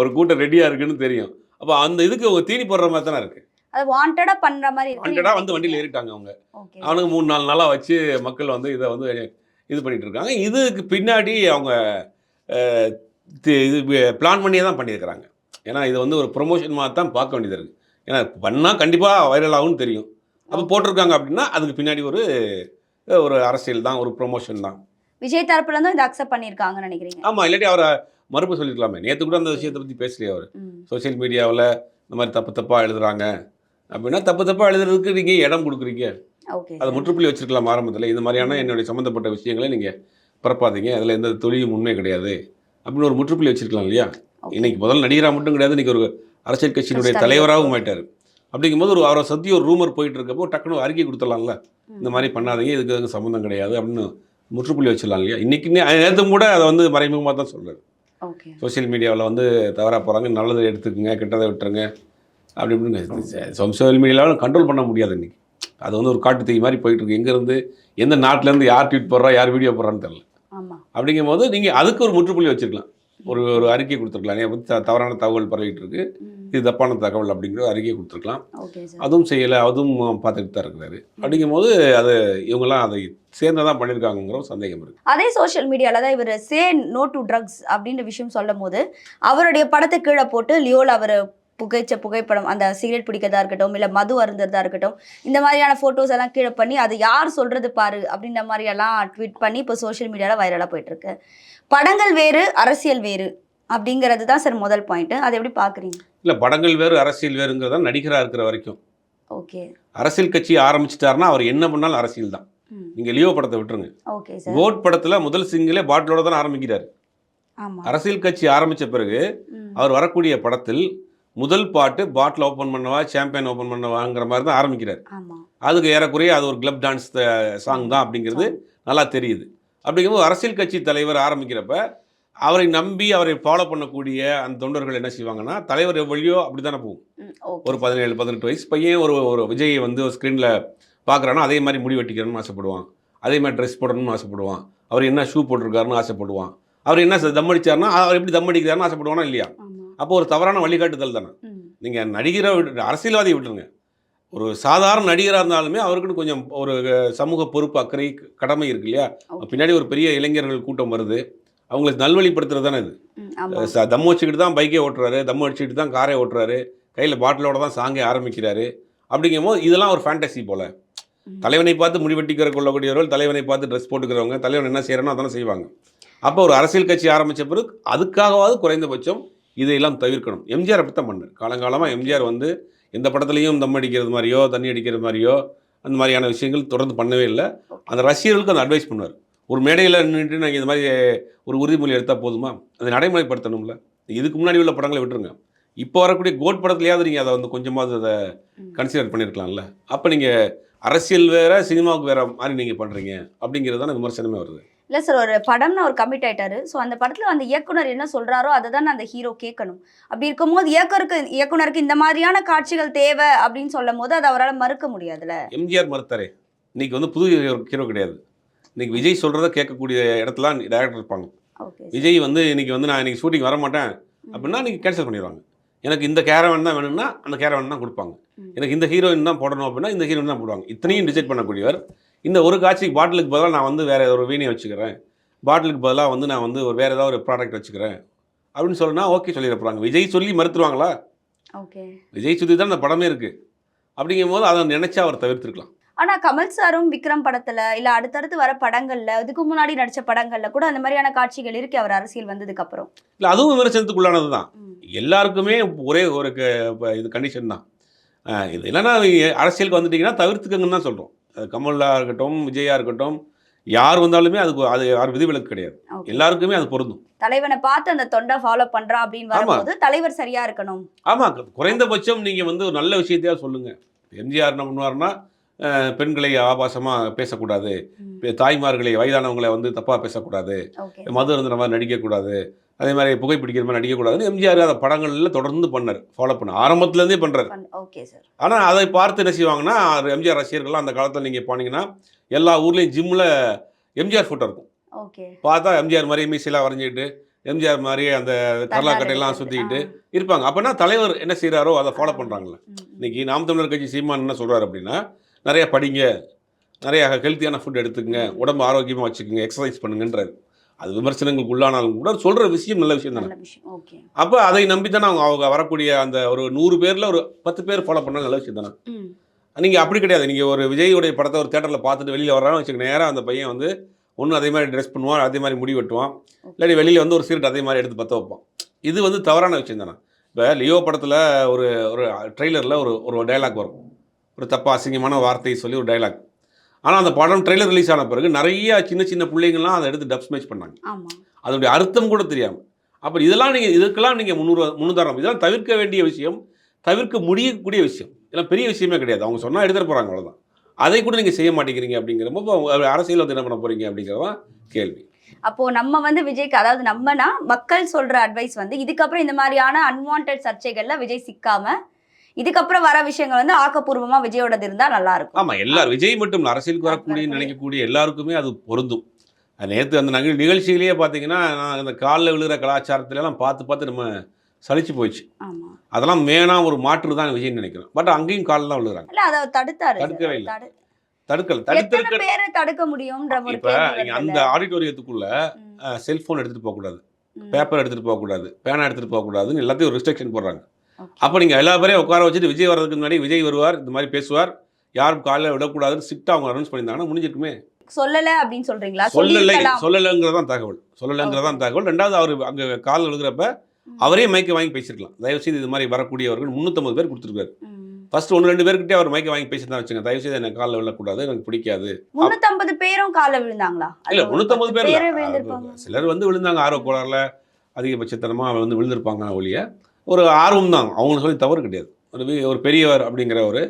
ஒரு கூட்டம் ரெடியாக இருக்குன்னு தெரியும். அப்போ அந்த இதுக்கு அவங்க தீனி போடுற மாதிரி தானே இருக்குது அது வாண்டடா பண்ற மாதிரி வாண்டடாக வந்து வண்டியில் ஏறிட்டாங்க அவங்க. ஓகே அவனுக்கு மூணு நாலு நாளாக வச்சு மக்கள் வந்து இதை வந்து இது பண்ணிட்டு இருக்காங்க. இதுக்கு பின்னாடி அவங்க இது பிளான் பண்ணியே தான் பண்ணியிருக்கிறாங்க. ஏன்னா இது வந்து ஒரு ப்ரொமோஷன் மாதிரி தான் பார்க்க வேண்டியது இருக்குது ஏன்னா பண்ணால் கண்டிப்பாக வைரல் ஆகும்னு தெரியும். அப்போ போட்டிருக்காங்க அப்படின்னா அதுக்கு பின்னாடி ஒரு ஒரு அரசியல் தான் ஒரு ப்ரொமோஷன் தான். விஜய் தரப்புல இருந்தும் இதை அக்செப்ட் பண்ணிருக்காங்கன்னு நினைக்கிறீங்க? ஆமாம் இல்லாட்டி அவரை மறுப்பு சொல்லியிருக்கலாமே. நேற்று கூட அந்த விஷயத்தை பற்றி பேசலையே அவர். ம். சோஷியல் மீடியாவில் இந்த மாதிரி தப்பு தப்பாக எழுதுறாங்க. அப்படின்னா தப்பு தப்பாக எழுதுறதுக்கு நீங்கள் இடம் கொடுக்குறீங்க. ஓகே. அதை முற்றுப்புள்ளி வச்சிருக்கலாம் ஆரம்பத்தில். இந்த மாதிரியான என்னுடைய சம்மந்தப்பட்ட விஷயங்களை நீங்கள் பரப்பாதீங்க. அதில் எந்த தொழிலும் உண்மை கிடையாது. அப்படின்னு ஒரு முற்றுப்புள்ளி வச்சிருக்கலாம் இல்லையா. இன்னைக்கு முதல்ல நடிகராக மட்டும் கிடையாது இன்னைக்கு ஒரு அரசியல் கட்சியினுடைய தலைவராகவும் ஆயிட்டார். அப்படிங்கும்போது ஒரு அவரை சுற்றி ஒரு ரூமர் போயிட்டு இருக்கப்போ டக்குனு அறிக்கை கொடுத்துடலாம்ல. இந்த மாதிரி பண்ணாதீங்க இதுக்கு அதுக்கு சம்மந்தம் கிடையாது அப்படின்னு முற்றுப்புள்ளி வச்சிடலாம் இல்லையா? இன்னைக்கு நேற்று கூட அதை வந்து மறைமுகமாக தான் சொல்கிறார் ஓகே சோஷியல் மீடியாவில் வந்து தவறாக போகிறாங்க நல்லதை எடுத்துக்கங்க கெட்டதை விட்டுருங்க. அப்படி இப்படின்னு சோஷியல் மீடியாவில் கண்ட்ரோல் பண்ண முடியாது இன்னைக்கு. அது வந்து ஒரு காட்டு தீ மாதிரி போயிட்டு இருக்கு எங்கேருந்து எந்த நாட்டிலேருந்து யார் ட்வீட் போடுறா யார் வீடியோ போடுறான்னு தெரியல. ஆமா. அப்படிங்கும்போது நீங்கள் அதுக்கு ஒரு முற்றுப்புள்ளி வச்சிருக்கலாம். ஒரு ஒரு அறிக்கை கொடுத்துருக்கலாம். என் பற்றி தவறான தகவல் பரவிட்டு இருக்கு. இது தப்பான தகவல் அப்படிங்கிற ஒரு அறிக்கை கொடுத்துருக்கலாம். அதுவும் செய்யலை அதுவும் பார்த்துட்டு தான் இருக்கிறாரு. அப்படிங்கும்போது அது இவங்கெல்லாம் அதை சேர்ந்து தான் பண்ணியிருக்காங்கங்கிற ஒரு சந்தேகம் இருக்குது அதே சோஷியல் மீடியால தான் இவர் சே நோ டு ட்ரக்ஸ் அப்படின்ற விஷயம் சொல்லும் போது அவருடைய படத்தை கீழே போட்டு லியோல அவர் புகைச்ச புகைப்படம் அந்த சிகரெட் பிடிக்கிறதா இருக்கட்டும் இல்லை மது அருந்ததா இருக்கட்டும் இந்த மாதிரியான ஃபோட்டோஸ் எல்லாம் கீழே பண்ணி அது யார் சொல்றது பாரு அப்படின்ற மாதிரி எல்லாம் ட்வீட் பண்ணி இப்போ சோஷியல் மீடியாவில் வைரலாக போயிட்டு இருக்கு படங்கள் வேறு அரசியல் வேறு அப்படிங்கிறது தான் சார் முதல் பாயிண்ட் அதை எப்படி பார்க்குறீங்க இல்லை படங்கள் வேறு அரசியல் வேறுங்கிறதா நடிகராக இருக்கிற வரைக்கும். ஓகே அரசியல் கட்சி ஆரம்பிச்சிட்டாருன்னா அவர் என்ன பண்ணாலும் அரசியல் தான். நீங்கள் லியோ படத்தை விட்டுருங்க. ஓகே சார் கோட் படத்தில் முதல் சிங்கிளே பாட்டிலோட தான் ஆரம்பிக்கிறார். அரசியல் கட்சி ஆரம்பித்த பிறகு அவர் வரக்கூடிய படத்தில் முதல் பாட்டு பாட்டில் ஓப்பன் பண்ணவா சாம்பியன் ஓப்பன் பண்ணவாங்கிற மாதிரி தான் ஆரம்பிக்கிறார். அதுக்கு ஏறக்குறைய அது ஒரு கிளப் டான்ஸ் சாங் தான் அப்படிங்கிறது நல்லா தெரியுது. அப்படிங்கும்போது அரசியல் கட்சி தலைவர் ஆரம்பிக்கிறப்ப அவரை நம்பி அவரை ஃபாலோ பண்ணக்கூடிய அந்த தொண்டர்கள் என்ன செய்வாங்கன்னா தலைவர் வழியோ அப்படி தானே போகும் ஒரு பதினேழு பதினெட்டு வயசு பையன் ஒரு ஒரு விஜயை வந்து ஒரு ஸ்க்ரீனில் பார்க்குறான்னா அதே மாதிரி முடி வெட்டிக்கணும்னு ஆசைப்படுவான். அதே மாதிரி ட்ரெஸ் போடணும்னு ஆசைப்படுவான். அவர் என்ன ஷூ போட்டிருக்காருன்னு ஆசைப்படுவான். அவர் என்ன தம் அடிச்சாருன்னா அவர் எப்படி தம் அடிக்கிறாருன்னு ஆசைப்படுவானா இல்லையா? அப்போ ஒரு தவறான வழிகாட்டுதல் தானே. நீங்கள் நடிகரை விட்டு அரசியல்வாதியை விட்டுருங்க. ஒரு சாதாரண நடிகராக இருந்தாலுமே அவருக்குன்னு கொஞ்சம் ஒரு சமூக பொறுப்பு அக்கறை கடமை இருக்கு இல்லையா. பின்னாடி ஒரு பெரிய இளைஞர்கள் கூட்டம் வருது. அவங்களுக்கு நல்வழிப்படுத்துறது தானே இது. தம் வச்சுக்கிட்டு தான் பைக்கே ஓட்டுறாரு தம் அடிச்சுக்கிட்டு தான் காரை ஓட்டுறாரு கையில் பாட்டிலோட தான் சாங்கே ஆரம்பிக்கிறாரு. அப்படிங்கும்போது இதெல்லாம் ஒரு ஃபேண்டசி போல. தலைவனை பார்த்து முடி வெட்டிக்கிற கொள்ளக்கூடியவர்கள் தலைவனை பார்த்து ட்ரெஸ் போட்டுக்கிறவங்க தலைவன் என்ன செய்யறானோ அதெல்லாம் செய்வாங்க. அப்போ ஒரு அரசியல் கட்சி ஆரம்பித்த பிறகு அதுக்காகவாவது குறைந்தபட்சம் இதையெல்லாம் தவிர்க்கணும். எம்ஜிஆர் அப்படி தான் பண்ணார். காலங்காலமாக எம்ஜிஆர் வந்து எந்த படத்துலையும் தம் அடிக்கிறது மாதிரியோ தண்ணி அடிக்கிறது மாதிரியோ அந்த மாதிரியான விஷயங்கள் தொடர்ந்து பண்ணவே இல்லை. அந்த ரசிகர்களுக்கு அந்த அட்வைஸ் பண்ணுவார். ஒரு மேடையில் நின்றுட்டு நாங்கள் இந்த மாதிரி ஒரு உறுதிமொழி எடுத்தால் போதுமா? அதை நடைமுறைப்படுத்தணும்ல. இதுக்கு முன்னாடி உள்ள படங்களை விட்டுருங்க. இப்போ வரக்கூடிய கோட் படத்துலையாவது நீங்கள் அதை வந்து கொஞ்சமாவது அதை. கன்சிடர் பண்ணியிருக்கலாம்ல அப்போ நீங்கள் அரசியல் வேற சினிமாவுக்கு வேற மாதிரி நீங்கள் பண்ணுறீங்க அப்படிங்கிறது தான் விமர்சனமே வருது. இல்லை சார் ஒரு படம்னு அவர் கமிட் ஆயிட்டாரு. ஸோ அந்த படத்தில் அந்த இயக்குனர் என்ன சொல்றாரோ அதை தான் அந்த ஹீரோ கேட்கணும். அப்படி இருக்கும்போது இயக்கருக்கு இயக்குனருக்கு இந்த மாதிரியான காட்சிகள் தேவை அப்படின்னு சொல்லும் போது அதை அவரால் மறுக்க முடியாதுல்ல? எம்ஜிஆர் மறுத்தாரே. இன்னைக்கு வந்து புது ஹீரோ கிடையாது. இன்னைக்கு விஜய் சொல்கிறத கேட்கக்கூடிய இடத்துல டேரக்டர் இருப்பாங்க. விஜய் வந்து இன்னைக்கு வந்து நான் இன்னைக்கு ஷூட்டிங் வர மாட்டேன் அப்படின்னா நீங்கள் கேன்சல் பண்ணிடுவாங்க. எனக்கு இந்த கேரவன் தான் வேணும்னா அந்த கேரவன் தான் கொடுப்பாங்க. எனக்கு இந்த ஹீரோயின் தான் போடணும் அப்படின்னா இந்த ஹீரோயின் தான் போடுவாங்க. இத்தனையும் டிசைட் பண்ணக்கூடியவர் இந்த ஒரு காட்சிக்கு பாட்டிலுக்கு பதிலாக நான் வந்து வேறு ஒரு வீணையை வச்சுக்கிறேன். பாட்டிலுக்கு பதிலாக வந்து நான் வந்து ஒரு வேறு ஏதாவது ஒரு ப்ராடக்ட் வச்சுக்கிறேன். அப்படின்னு சொன்னா ஓகே சொல்லிடப்படுறாங்க விஜய் சொல்லி மறுத்துருவாங்களா? ஓகே. விஜய் சுற்றி தான் அந்த படமே இருக்குது அப்படிங்கும்போது அதை நினச்சா அவர் தவிர்த்திருக்கலாம். ஆனா கமல் சாரும் விக்ரம் படத்துல இல்ல அடுத்தடுத்து வர படங்கள்ல இதுக்கு முன்னாடி நடிச்ச படங்கள்ல கூட அந்த மாதிரியான காட்சிகள் இருக்கு அவர் அரசியல் வந்ததுக்கு அப்புறம். இல்லை அதுவும் விமர்சனத்துக்குள்ளானது தான். எல்லாருக்குமே ஒரே ஒரு இது கண்டிஷன் தான். இது என்னன்னா அரசியலுக்கு வந்துட்டீங்கன்னா தவிர்த்துக்கங்கன்னு தான் சொல்கிறோம் கமலாக இருக்கட்டும் விஜயா இருக்கட்டும் யார் வந்தாலுமே அதுக்கு அது யார் விதிவிலக்கு கிடையாது. எல்லாருக்குமே அது பொருந்தும். தலைவனை பார்த்து அந்த தொண்டை ஃபாலோ பண்றா அப்படின்னு வரும்போது தலைவர் சரியா இருக்கணும். ஆமாம் குறைந்தபட்சம் நீங்கள் வந்து ஒரு நல்ல விஷயத்தையா சொல்லுங்கள் எம்ஜிஆர் என்ன பண்ணுவார்னா பெண்களை ஆபாசமாக பேசக்கூடாது. தாய்மார்களை வயதானவங்களை வந்து தப்பாக பேசக்கூடாது. மது இருந்த மாதிரி நடிக்கக்கூடாது. அதே மாதிரி புகைப்பிடிக்கிற மாதிரி நடிக்கக்கூடாதுன்னு எம்ஜிஆர் அதை படங்கள்ல தொடர்ந்து பண்ணார். ஃபாலோ பண்ண ஆரம்பத்துலேருந்தே பண்ணுறாரு ஓகே சார் ஆனால் அதை பார்த்து என்ன செய்வாங்கன்னா எம்ஜிஆர் ரசிகர்கள்லாம் அந்த காலத்தில் நீங்கள் போனீங்கன்னா எல்லா ஊர்லேயும் ஜிம்மில் எம்ஜிஆர் ஃபோட்டோ இருக்கும். ஓகே பார்த்தா எம்ஜிஆர் மாதிரியே மீசையெல்லாம் வரைஞ்சிக்கிட்டு எம்ஜிஆர் மாதிரியே அந்த கல்லாக்கட்டையெல்லாம் சுற்றிக்கிட்டு இருப்பாங்க. அப்போனா தலைவர் என்ன செய்கிறாரோ அதை ஃபாலோ பண்ணுறாங்களே இன்னைக்கு நாம் தமிழர் கட்சி சீமான் என்ன சொல்கிறாரு அப்படின்னா நிறைய படிங்க. நிறைய ஹெல்த்தியான ஃபுட் எடுத்துக்கங்க. உடம்பு ஆரோக்கியமாக வச்சுக்கோங்க. எக்ஸசைஸ் பண்ணுங்கன்றாரு. அது விமர்சனங்களுக்கு உள்ளானாலும் கூட சொல்கிற விஷயம் நல்ல விஷயம் தானே. அப்போ அதை நம்பி தானே அவங்க அவங்க வரக்கூடிய அந்த ஒரு நூறு பேரில் ஒரு பத்து பேர் ஃபாலோ பண்ணால் நல்ல விஷயம் தானே. நீங்கள் அப்படி கிடையாது. நீங்கள் ஒரு விஜயோடைய படத்தை ஒரு தேட்டரில் பார்த்துட்டு வெளியில் வர்றான்னு வச்சுக்க நேராக அந்த பையன் வந்து ஒன்று அதே மாதிரி ட்ரெஸ் பண்ணுவான் அதே மாதிரி முடி வெட்டுவான். இல்லாட்டி வெளியில் வந்து ஒரு சீரட் அதே மாதிரி எடுத்து பற்ற வைப்பான். இது வந்து தவறான விஷயம் தானே. இப்போ லியோ படத்தில் ஒரு ஒரு ட்ரெய்லரில் ஒரு ஒரு டைலாக் வரும். ஒரு தப்பா அசிங்கமான வார்த்தையை சொல்லி ஒரு டைலாக் ஆனால் அந்த படம் ட்ரெய்லர் ரிலீஸ் ஆன பிறகு நிறைய சின்ன சின்ன பிள்ளைங்கள்லாம் அதை எடுத்து டப் ஸ்மேச் பண்ணாங்க. அதனுடைய அர்த்தம் கூட தெரியாமல் அப்போ இதெல்லாம் நீங்கள் இதுக்கெல்லாம் நீங்கள் முன்னூறு முன்னுதாரணம். இதெல்லாம் தவிர்க்க வேண்டிய விஷயம் தவிர்க்க முடியக்கூடிய விஷயம். இதெல்லாம் பெரிய விஷயமே கிடையாது. அவங்க சொன்னால் எடுத்துகிட்டு போகிறாங்க அவ்வளோதான் அதை கூட நீங்கள் செய்ய மாட்டேங்கிறீங்க அப்படிங்கிறப்போ அரசியல் வந்து என்ன பண்ண போகிறீங்க அப்படிங்கிறதான் கேள்வி. அப்போ நம்ம வந்து விஜய்க்கு அதாவது நம்மனா மக்கள் சொல்ற அட்வைஸ் வந்து இதுக்கப்புறம் இந்த மாதிரியான அன்வான்ட் சர்ச்சைகள்ல விஜய் சிக்காம இதுக்கப்புறம் வர விஷயங்கள் வந்து ஆக்கப்பூர்வமா விஜயோடது இருந்தா நல்லா இருக்கும் ஆமாம் எல்லாரும் விஜய் மட்டும் அரசியலுக்கு வரக்கூடிய. நினைக்கக்கூடிய எல்லாருக்குமே அது பொருந்தும் நேற்று அந்த நகை நிகழ்ச்சியிலேயே பார்த்தீங்கன்னா நான் இந்த காலில் விழுகிற கலாச்சாரத்திலலாம் பார்த்து பார்த்து நம்ம சலிச்சு போயிடுச்சு ஆமா அதெல்லாம் மேனாக ஒரு மாற்று தான் விஜய்னு நினைக்கிறேன் பட் அங்கேயும் காலில் தான் விழுகிறாங்க இல்ல அதை தடுத்தாரு. தடுக்கவே இல்ல. தடு- தடுக்கல தடுத்திருக்க பேரை தடுக்க முடியும்ன்ற ஒரு இப்போ அந்த? ஆடிட்டோரியத்துக்குள்ள செல்ஃபோன் எடுத்துகிட்டு போகக்கூடாது. பேப்பர் எடுத்துகிட்டு போகக்கூடாது பேனா எடுத்துகிட்டு போகக்கூடாதுன்னு எல்லாத்தையும் ரெஸ்ட்ரிக்ஷன் போடுறாங்க. அப்போ நீங்கள் எல்லா பேரையும் உட்கார வச்சுட்டு விஜய் வர்றதுக்கு முன்னாடி விஜய் வருவார் இந்த மாதிரி பேசுவார். யாரும் காலையில் விடக்கூடாதுன்னு ஸ்ட்ரிக்டாக அவங்க அனௌன்ஸ் பண்ணியிருந்தாங்கன்னா முடிஞ்சிருக்குமே. சொல்லல அப்படின்னு சொல்றீங்களா? சொல்லலை. சொல்லலைங்கிறதான் தகவல். சொல்லலைங்கிறதான் தகவல். ரெண்டாவது அவர் அங்கே காலில் விழுகிறப்ப அவரே மைக்கை வாங்கி பேசியிருக்கலாம். தயவுசெய்து இது மாதிரி வரக்கூடியவர்கள் முந்நூற்றம்பது பேர் கொடுத்துருக்காரு. ஃபர்ஸ்ட் ஒன்று ரெண்டு பேர்கிட்டே அவர் மைக்கை வாங்கி பேசியிருந்தா வச்சுங்க தயவுசெய்து எனக்கு காலில் விழக்கூடாது எனக்கு பிடிக்காது. முன்னூத்தம்பது பேரும் கால விழுந்தாங்களா? இல்ல முந்நூற்றம்பது பேர் சிலர் வந்து விழுந்தாங்க ஆர்வ கோளாறுல. அதிகபட்சத்தனமாக வந்து விழுந்திருப்பாங்க ஒழிய. ஒரு ஆர்வம் தான் அவங்க சொல்லி தவறு கிடையாது. ஒரு ஒரு பெரியவர் அப்படிங்கிற ஒரு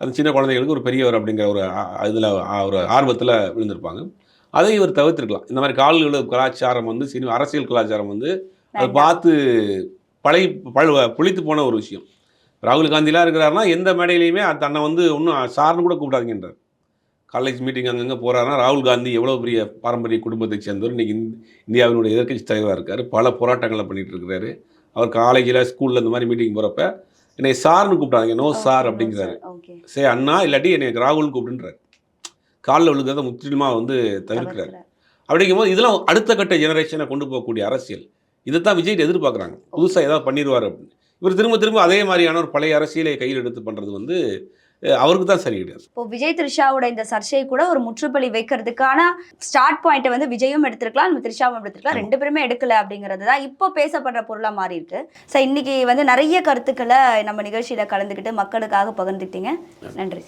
அந்த சின்ன குழந்தைகளுக்கு ஒரு பெரியவர் அப்படிங்கிற ஒரு இதில் ஒரு ஆர்வத்தில் விழுந்திருப்பாங்க. அதை இவர் தவிர்த்திருக்கலாம். இந்த மாதிரி கால் விழு கலாச்சாரம் வந்து சினிமா அரசியல் கலாச்சாரம் வந்து அதை. பார்த்து பழகி பழு புளித்து போன ஒரு விஷயம். ராகுல் காந்திலாம் இருக்கிறாருன்னா எந்த மேடையிலையுமே தன்னை வந்து ஒன்றும் சார்னு கூட கூப்பிடாதீங்கன்றார். காலேஜ் மீட்டிங் அங்கங்கே போகிறாருன்னா ராகுல் காந்தி எவ்வளோ பெரிய பாரம்பரிய குடும்பத்தை சேர்ந்தவர். இன்றைக்கி இந்தியாவினுடைய எதிர்க்கட்சி தலைவராக இருக்கார். பல போராட்டங்களை பண்ணிட்டு இருக்கிறாரு. அவர் காலேஜில் ஸ்கூலில் இந்த மாதிரி மீட்டிங் போகிறப்ப என்னை சார்னு கூப்பிட்டாங்க. நோ சார் அப்படிங்கிறாரு. சே அண்ணா இல்லாட்டி என்னை ராகுல் கூப்பிடுன்றாரு. காலில் விழுகிறத முற்றிலுமாக வந்து தவிர்க்கிறார். அப்படிங்கும்போது இதெல்லாம் அடுத்த கட்ட ஜெனரேஷனை கொண்டு போகக்கூடிய அரசியல். இதைத்தான் விஜய் எதிர்பார்க்குறாங்க. புதுசாக ஏதாவது பண்ணிடுவார் அப்படின்னு. இவர் திரும்ப திரும்ப அதே மாதிரியான ஒரு பழைய அரசியலை கையில் எடுத்து பண்ணுறது வந்து அவருக்கு தான் சரி கிடையாது. இப்போ விஜய் த்ரிஷாவோட இந்த சர்ச்சையை கூட ஒரு முற்றுப்புள்ளி வைக்கிறதுக்கான ஸ்டார்ட் பாயிண்ட்டை வந்து விஜயும் எடுத்திருக்கலாம் நம்ம த்ரிஷாவும் எடுத்திருக்கலாம். ரெண்டு பேருமே எடுக்கல அப்படிங்கிறது தான் இப்போ பேசப்படுற பொருளா மாறி இருக்கு. ஸோ இன்னைக்கு வந்து நிறைய கருத்துக்களை நம்ம நிகழ்ச்சியில கலந்துக்கிட்டு மக்களுக்காக பகிர்ந்துக்கிட்டீங்க. நன்றி.